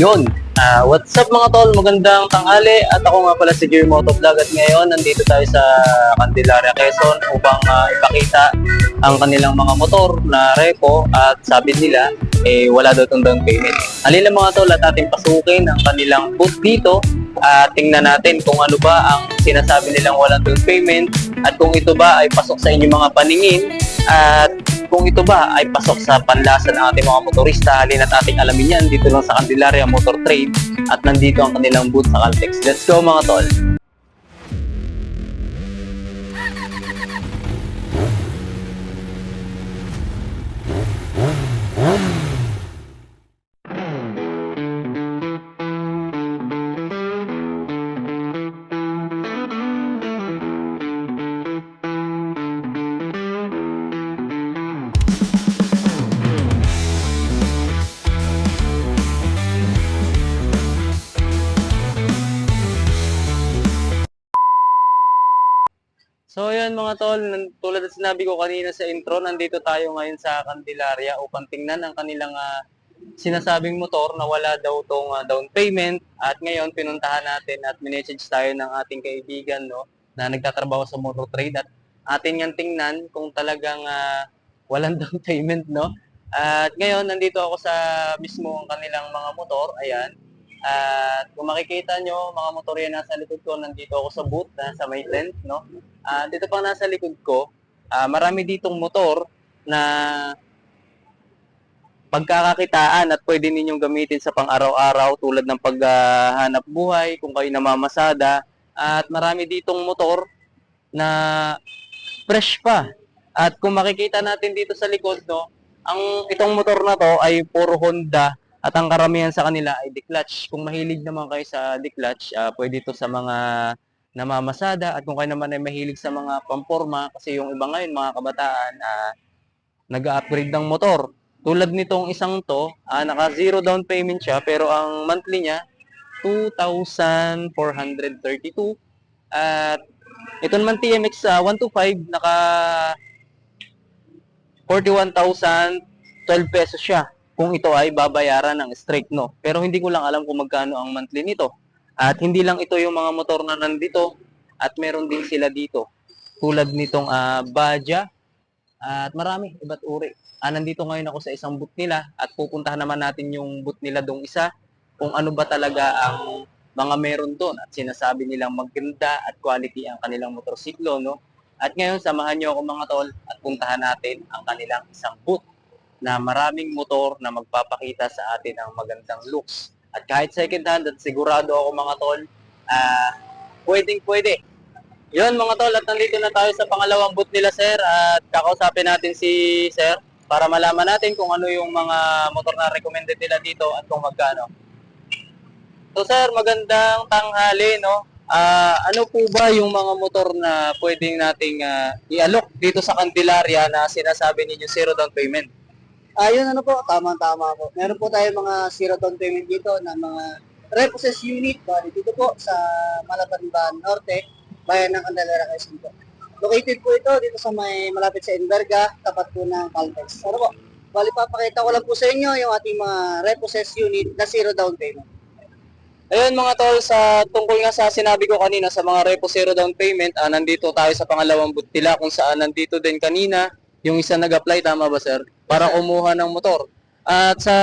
Yun. Ah, what's up mga tol? Magandang tanghali at ako nga pala si Jerry Motovlog at ngayon nandito tayo sa Candelaria, Quezon upang ah, ipakita ang kanilang mga motor na repo at sabi nila eh wala daw itong down payment. Halina mga tol at ating pasukin ang kanilang booth dito at tingnan natin kung ano ba ang sinasabi nilang walang down payment at kung ito ba ay pasok sa inyong mga paningin at kung ito ba ay pasok sa panlasa ng ating mga motorista, halin at ating alamin yan dito lang sa Candelaria Motor Trade at nandito ang kanilang booth sa Caltex. Let's go mga tol! Yun mga tol, tulad ng sinabi ko kanina sa intro, nandito tayo ngayon sa Candelaria upang tingnan ang kanilang ah, sinasabing motor na wala daw tong ah, down payment at ngayon pinuntahan natin at minessage tayo ng ating kaibigan no na nagtatrabaho sa motor trade at atin yang tingnan kung talagang ah, walang down payment no. At ngayon nandito ako sa mismo ang kanilang mga motor, ayan. At kung makikita nyo, mga motor yan nasa likod ko, nandito ako sa booth, nasa may tent, no? Ah, dito pang nasa likod ko, ah, marami ditong motor na pagkakakitaan at pwede ninyong gamitin sa pang-araw-araw tulad ng paghahanap buhay, kung kayo namamasada, at marami ditong motor na fresh pa. At kung makikita natin dito sa likod, no, ang itong motor na to ay puro Honda at ang karamihan sa kanila ay declutch. Kung mahilig naman kayo sa declutch, ah, pwede ito sa mga namamasada at kung kayo naman ay mahilig sa mga pamporma kasi yung iba ngayon mga kabataan ah, nag-upgrade ng motor. Tulad nitong isang to, ah, naka zero down payment siya pero ang monthly niya 2,432 at ito naman TMX ah, 125 naka 41,012 pesos siya kung ito ay babayaran ng straight no. Pero hindi ko lang alam kung magkano ang monthly nito. At hindi lang ito yung mga motor na nandito at meron din sila dito. Tulad nitong ah, Baja at marami iba't uri. Ah, nandito ngayon ako sa isang booth nila at pupuntahan naman natin yung booth nila dong isa kung ano ba talaga ang mga meron doon at sinasabi nilang maganda at quality ang kanilang motorsiklo no. At ngayon samahan niyo ako mga tol at puntahan natin ang kanilang isang booth na maraming motor na magpapakita sa atin ng magandang looks. At kahit second hand at sigurado ako mga tol, ah pwedeng pwede. Yun mga tol, at nandito na tayo sa pangalawang booth nila sir at kakausapin natin si sir para malaman natin kung ano yung mga motor na recommended nila dito at kung magkano. So sir, magandang tanghali no. Ah, ano po ba yung mga motor na pwedeng nating ah, i-alok dito sa Candelaria na sinasabi ninyo zero down payment? Ayun ano po, tama-tama po. Meron po tayo mga zero down payment dito na mga repossess unit bali dito po sa Malabanban Norte, bayan ng Candelaria Quezon po. Located po ito dito sa may malapit sa Enverga, tapat po ng Caltex. Ano po? Bali papakita ko lang po sa inyo yung ating mga repossess unit na zero down payment. Ayun mga tol, sa tungkol nga sa sinabi ko kanina sa mga repo zero down payment, ah, nandito tayo sa pangalawang booth nila kung saan nandito din kanina yung isa nag-apply, tama ba sir? Para kumuha ng motor. At sa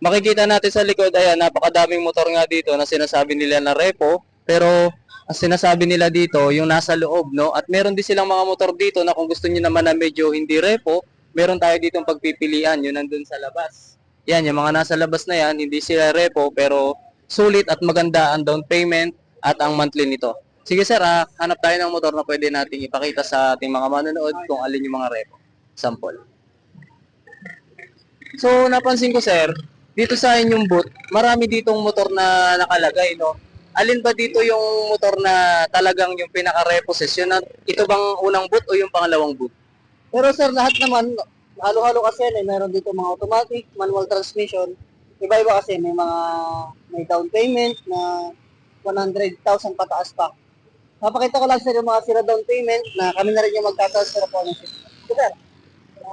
makikita natin sa likod, ayan, napakadaming motor nga dito na sinasabi nila na repo, pero ang sinasabi nila dito, yung nasa loob, no? At meron din silang mga motor dito na kung gusto niyo naman na medyo hindi repo, meron tayo ditong pagpipilian, yun nandun sa labas. Yan, yung mga nasa labas na yan, hindi sila repo, pero sulit at maganda ang down payment at ang monthly nito. Sige sir, ah, hanap tayo ng motor na pwede nating ipakita sa ating mga manonood kung alin yung mga repo. Sample. So, napansin ko sir, dito sa inyong booth, marami ditong motor na nakalagay, no? Alin ba dito yung motor na talagang yung pinaka-repossess? Yun na, ito bang unang booth o yung pangalawang booth? Pero sir, lahat naman, halo-halo kasi eh. Meron dito mga automatic, manual transmission. Iba-iba kasi may mga may down payment na 100,000 pataas pa. Papakita ko lang sir yung mga zero down payment na kami na rin yung magtatransfer po ng sir,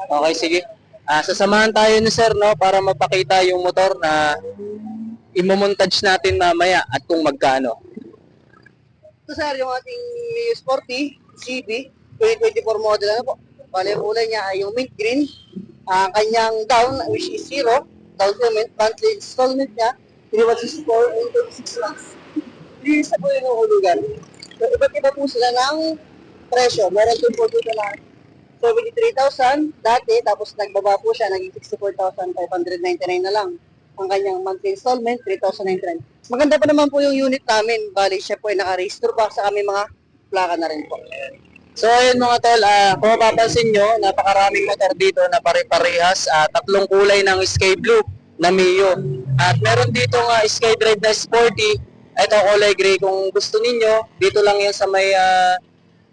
Okay, sige. Ah, sasamahan tayo ni sir, no, para mapakita yung motor na imomontage natin mamaya at kung magkano. Ito sir, yung ating Mio Sporty CB 2024 model ano po. Bale, yung kulay niya ay yung mint green. Ang kanyang down, which is zero, down payment, monthly installment niya, 3164 and 26 months. Linis na po yung hulugan. So, iba't iba po sila ng presyo. Meron din po dito na 73,000 dati, tapos nagbaba po siya, naging 64,599 na lang. Ang kanyang monthly installment, 3,099. Maganda pa naman po yung unit namin. Bali, siya po ay naka-register pa sa kami mga plaka na rin po. So ayun mga tol, ah, kung mapapansin nyo, napakaraming motor dito na pare-parehas, ah, tatlong kulay ng Sky Blue na Mio. At meron dito nga Sky Drive na Sporty, ito kulay gray. Kung gusto ninyo, dito lang yan sa may ah,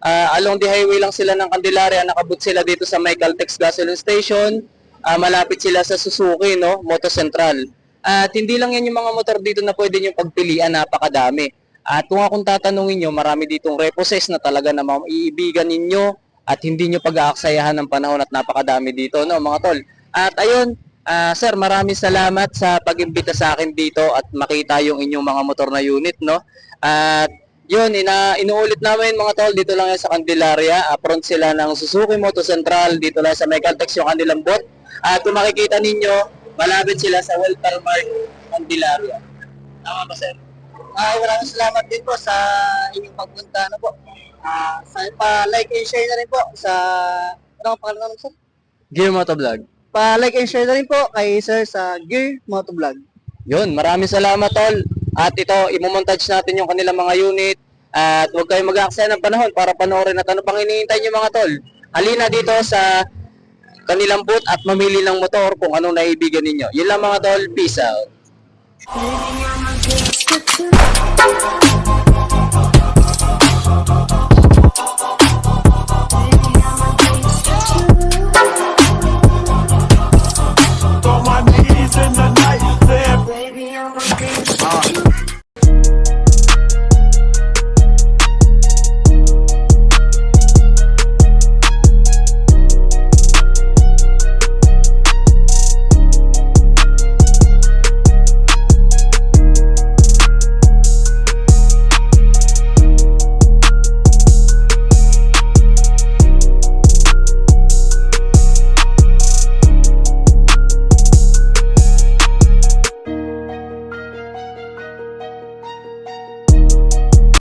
ah, along the highway lang sila ng Candelaria, nakabut sila dito sa may Caltex gasoline station. Ah, malapit sila sa Suzuki, no? Moto Central. At hindi lang yan yung mga motor dito na pwede nyo pagpilian, napakadami. At kung akong tatanungin nyo, marami ditong repossess na talaga na maiibigan ninyo at hindi nyo pag-aaksayahan ng panahon at napakadami dito, no, mga tol. At ayun, ah, sir, maraming salamat sa pag-imbita sa akin dito at makita yung inyong mga motor na unit, no. At yun, ina, inuulit namin mga tol, dito lang yan sa Candelaria, uh, front sila ng Suzuki Moto Central, dito lang sa Megaltex yung kanilang bot. At kung makikita ninyo, malapit sila sa Welfare Mart Candelaria. Tama ba, sir? Ah, maraming salamat din po sa inyong pagpunta na po. Ah, sa pa-like and share na rin po sa ano ang pangalan naman sir? Gear Moto Vlog. Pa-like and share na rin po kay Sir sa Gear Motovlog. Yun, maraming salamat tol. At ito, imumontage natin yung kanilang mga unit. At huwag kayong mag-aaksaya ng panahon para panoorin at ano pang iniintay nyo mga tol. Halina dito sa kanilang booth at mamili ng motor kung anong naibigan ninyo. Yun lang mga tol. Peace out.